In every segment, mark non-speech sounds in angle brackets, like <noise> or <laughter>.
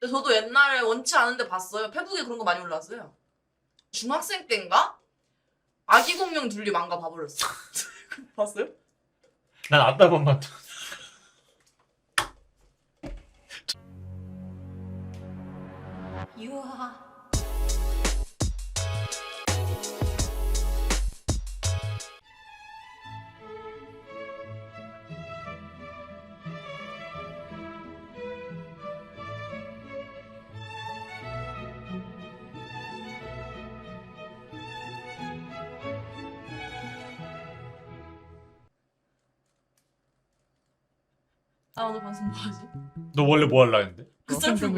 근데 저도 옛날에 원치 않은데 봤어요. 페북에 그런 거 많이 올라왔어요. 중학생 때인가? 아기 공룡 둘리 망가 봐버렸어. <laughs> 봤어요? 난 앞다방만 유하. 아 오늘 방송 뭐하지? 너 원래 뭐 할라 했는데? 그썰 풀고.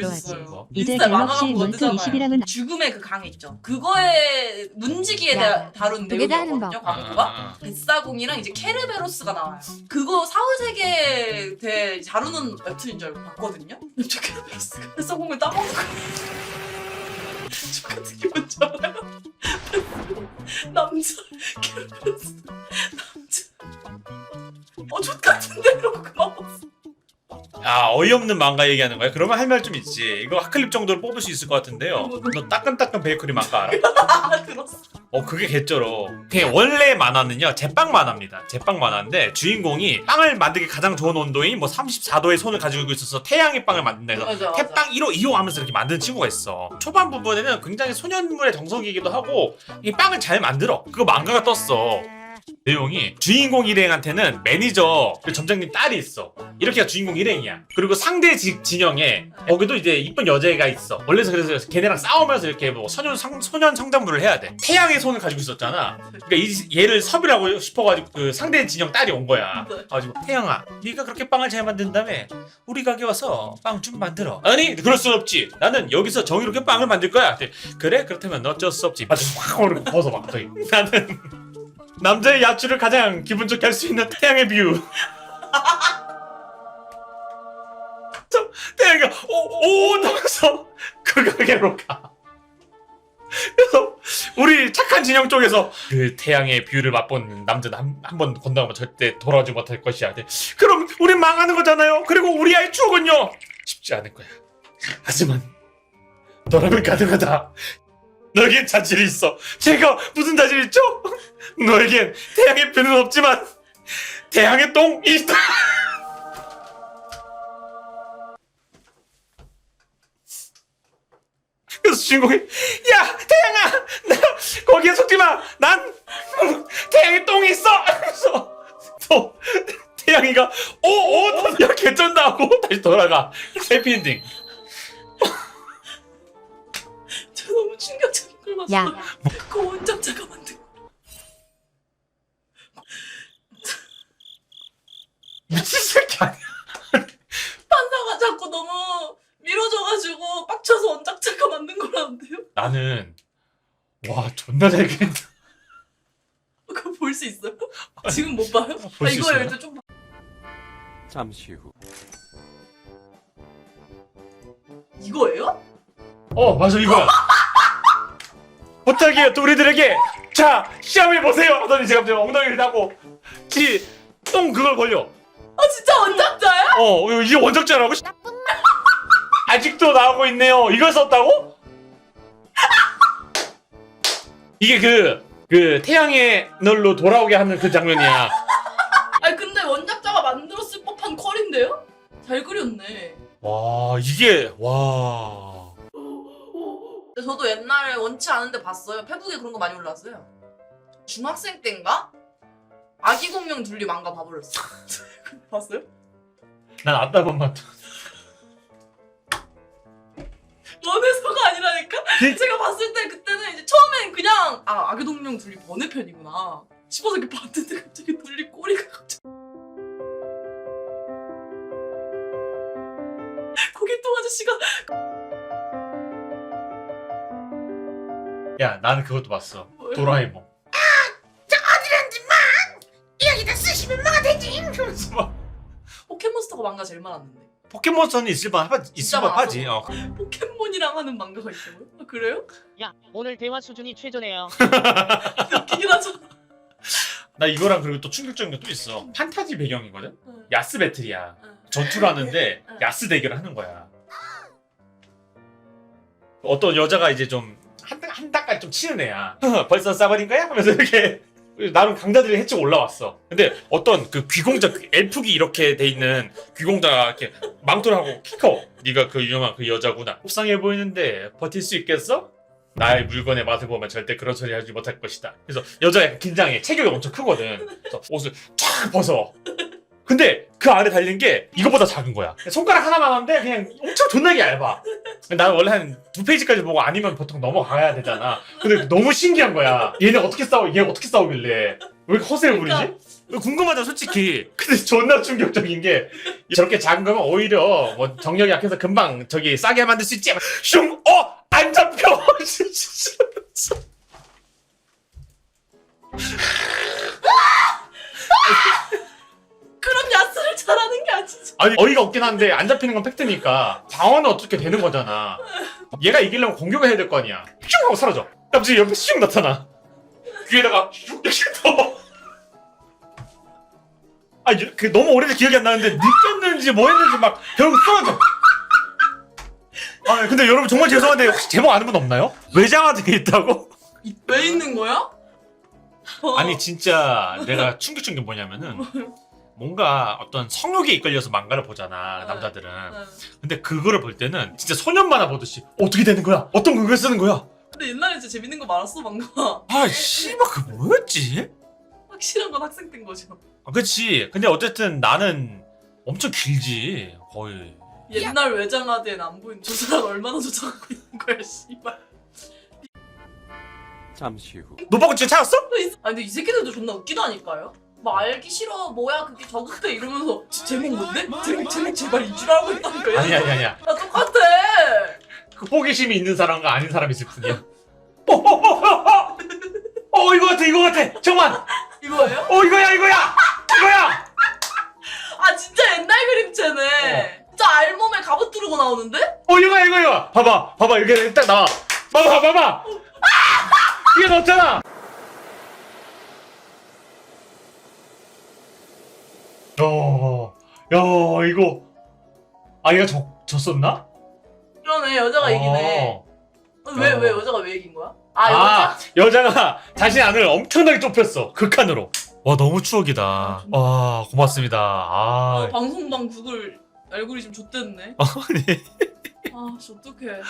뭐? 이제 갤럭시 뜨잖아요. 20이랑은 죽음의 그 강의 있죠. 그거에 문지기에 야, 대해 다룬 두개 다 하는 내용이거든요. 법. 광고가. 뱃사공이랑 이제 케르베로스가 나와요. 그거 사후세계에 대해 다루는 웹툰인 줄 알고 봤거든요. <laughs> 저 케르베로스가 <laughs> 뱃사공을 따먹는. <laughs> 저 같은 게 뭔지 알아요? 남자 케르베로스 야 어이없는 망가 얘기하는 거야? 그러면 할 말 좀 있지 이거 핫클립 정도로 뽑을 수 있을 것 같은데요 너 따끈따끈 베이커리 망가 알아? 아 <laughs> 들었어. 어 그게 개쩔어 그게 원래 만화는요 제빵 만화입니다 제빵 만화인데 주인공이 빵을 만들기 가장 좋은 온도인 뭐 34도의 손을 가지고 있어서 태양의 빵을 만든다 해서 맞아. 태빵 1호 2호 하면서 이렇게 만드는 친구가 있어 초반 부분에는 굉장히 소년물의 정석이기도 하고 이 빵을 잘 만들어 그거 망가가 떴어 내용이 주인공 일행한테는 매니저 그 점장님 딸이 있어. 이렇게가 주인공 일행이야. 그리고 상대 지, 진영에 거기도 이제 이쁜 여자애가 있어. 원래서 그래서 걔네랑 싸우면서 이렇게 뭐 소년 상, 소년 상담부를 해야 돼. 태양의 손을 가지고 있었잖아. 그러니까 이, 얘를 섭외하고 싶어가지고 그 상대 진영 딸이 온 거야. 가지고 태양아 네가 그렇게 빵을 잘 만든다며 우리 가게 와서 빵 좀 만들어. 아니 그럴 순 없지. 나는 여기서 정의롭게 빵을 만들 거야. 그래 그렇다면 어쩔 수 없지. 맞아 벗어 막 나는 남자의 야추를 가장 기분 좋게 할 수 있는 태양의 뷰저 태양이가 오오 나가서 그 가게로 가 그래서 우리 착한 진영 쪽에서 그 태양의 뷰를 맛본 남자는 한, 한번 건너면 절대 돌아오지 못할 것이야. 네. 그럼 우린 망하는 거잖아요. 그리고 우리 아이 추억은요. 쉽지 않을 거야. 하지만 너라면 가능하다. 너에겐 자질이 있어. 제가 무슨 자질 있죠? <laughs> 너에겐 태양의 뷰는 없지만 태양의 똥이 있다. <laughs> 그래서 주인공이 야 태양아 나 거기에 속지 마난 태양의 똥이 있어 <laughs> 그래서 또 태양이가 오오 야 개쩐다 하고 다시 돌아가 해피엔딩 야. 그 원작자가 만든 거. 미친 새끼 아니야 판사가 자꾸 너무 밀어줘가지고 빡쳐서 원작자가 만든 거라는데요? 나는 와 존나 잘 그린다 그거 볼 수 있어요? 지금 못 봐요? 볼수 아, 이거 있어요? 일단 좀 봐. 잠시 후 이거예요? 어 맞아 이거야 <laughs> 부탁이에요 또 우리들에게 자 시험해 보세요 하더니 제가 갑자기 엉덩이를 대고 지똥 그걸 걸려 아 진짜 원작자야? 어 이게 원작자라고? 아직도 나오고 있네요 이걸 썼다고? 이게 그, 그 태양의 널로 돌아오게 하는 그 장면이야 아니 근데 원작자가 만들었을 법한 컬인데요? 잘 그렸네. 와 이게 와 근데 저도 옛날에 원치 않은데 봤어요. 페북에 그런 거 많이 올라왔어요. 중학생 때인가? 아기 공룡 둘리 망가 봐버렸어. <laughs> 봤어요? 난 앞다방만 원해서가 아니라니까? 그- 제가 봤을 때 그때는 이제 처음엔 그냥 아 아기 공룡 둘리 번외편이구나 싶어서 이렇게 봤는데 갑자기 둘리 꼬리가 갑자기 <laughs> 고길동 아저씨가 야 나는 그것도 봤어 뭐요? 도라에몽 여기다 쓰시면 뭐가 되지? 그러면서 막 포켓몬스터가 망가 제일 많았는데 포켓몬스터는 있을 법 있을 진짜 법하지 많아서. 어. 포켓몬이랑 하는 망가가 있어요? 아, 그래요? 야, 오늘 대화 수준이 최저네요. <laughs> 웃기긴 하죠 나 이거랑 그리고 또 충격적인 게 또 있어 판타지 배경이거든 응. 야스 배틀이야 응. 전투를 하는데 응. 야스 대결을 하는 거야 어떤 여자가 이제 좀 한한 달까지 좀 치는 애야. <laughs> 벌써 싸버린 거야? 하면서 이렇게 나름 강자들이 해치고 올라왔어. 근데 어떤 그 귀공자 그 엘프기 이렇게 돼 있는 귀공자가 이렇게 망토를 하고 키 커. 네가 그 유명한 그 여자구나. 속상해 보이는데 버틸 수 있겠어? 나의 물건의 맛을 보면 절대 그런 소리 하지 못할 것이다. 그래서 여자가 긴장해. 체격이 엄청 크거든. 그래서 옷을 쫙 벗어. 근데 그 아래 달린 게 이거보다 작은 거야. 손가락 하나만 한데 그냥 엄청 존나게 얇아. 나는 원래 한 두 페이지까지 보고 아니면 보통 넘어가야 되잖아. 근데 너무 신기한 거야. 얘네 어떻게 싸워? 얘 어떻게 싸우길래 왜 이렇게 허세를 부리지? 궁금하죠, 솔직히. <laughs> 근데 존나 충격적인 게 저렇게 작은 거면 오히려 뭐 정력이 약해서 금방 저기 싸게 만들 수 있지. 슝, 어, 아니 어이가 없긴 한데 안 잡히는 건 팩트니까 방어는 어떻게 되는 거잖아. 얘가 이기려면 공격을 해야 될 거 아니야. 슝 하고 사라져. 갑자기 옆에 슝 나타나. 귀에다가 슝 이렇게 더. 아, 이- 그 너무 오래돼서 기억이 안 나는데 느꼈는지 뭐 했는지 막 결국 쓰러져. 아, 근데 여러분 정말 죄송한데 혹시 제목 아는 분 없나요? 외장하드에 있다고? 이- 왜 있는 거야? 어. 아니 진짜 내가 충격적인 게 뭐냐면은 <laughs> 뭔가 어떤 성욕에 이끌려서 망가를 보잖아 네. 남자들은 네. 근데 그거를 볼 때는 진짜 소년 만화 보듯이 어떻게 되는 거야? 어떤 근거를 쓰는 거야? 근데 옛날에 진짜 재밌는 거 많았어 방금. 아 씨발 그 뭐였지? 확실한 건 학생 때인 거죠. 아, 그치 근데 어쨌든 나는 엄청 길지 거의 옛날 외장하드엔 안 보이는 저 사람 얼마나 저장하고 있는 거야 씨발. 잠시 후. 너 보고 진짜 찾았어? 아 근데 이 새끼들도 존나 웃기다니까요. 뭐 알기 싫어 뭐야 그게 저급해 이러면서 지- 제목 뭔데? 제목 제목 제발 이줄 알고 있다니까. 아니 아니 아니야 나 똑같아. 그 호기심이 있는 사람과 아닌 사람이 있을 뿐이야 어, 어, 어, 어, 어. 어 이거 같아 이거 같아 정말 이거예요? 어 이거야 이거야 이거야 아 진짜 옛날 그림체네. 진짜 알몸에 갑옷 두르고 나오는데? 어 이거야 이거야 봐봐 봐봐 이게 딱 나와 봐봐 봐봐 이게 넣었잖아 어, 야 이거 아 얘가 졌, 졌었나? 그러네 여자가 이기네. 어. 왜왜 어. 여자가 왜 이긴 거야? 아 아, 여자? 여자가 자신 안을 엄청나게 좁혔어 극한으로 와 너무 추억이다 와 고맙습니다 아, 아 방송방 구글 알고리즘 좆됐네. <laughs> 아니 아, 씨, 어떡해.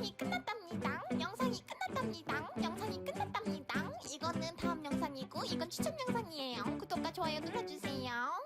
영상이 끝났답니다. 영상이 끝났답니다. 영상이 끝났답니다. 이거는 다음 영상이고 이건 추천 영상이에요. 구독과 좋아요 눌러주세요.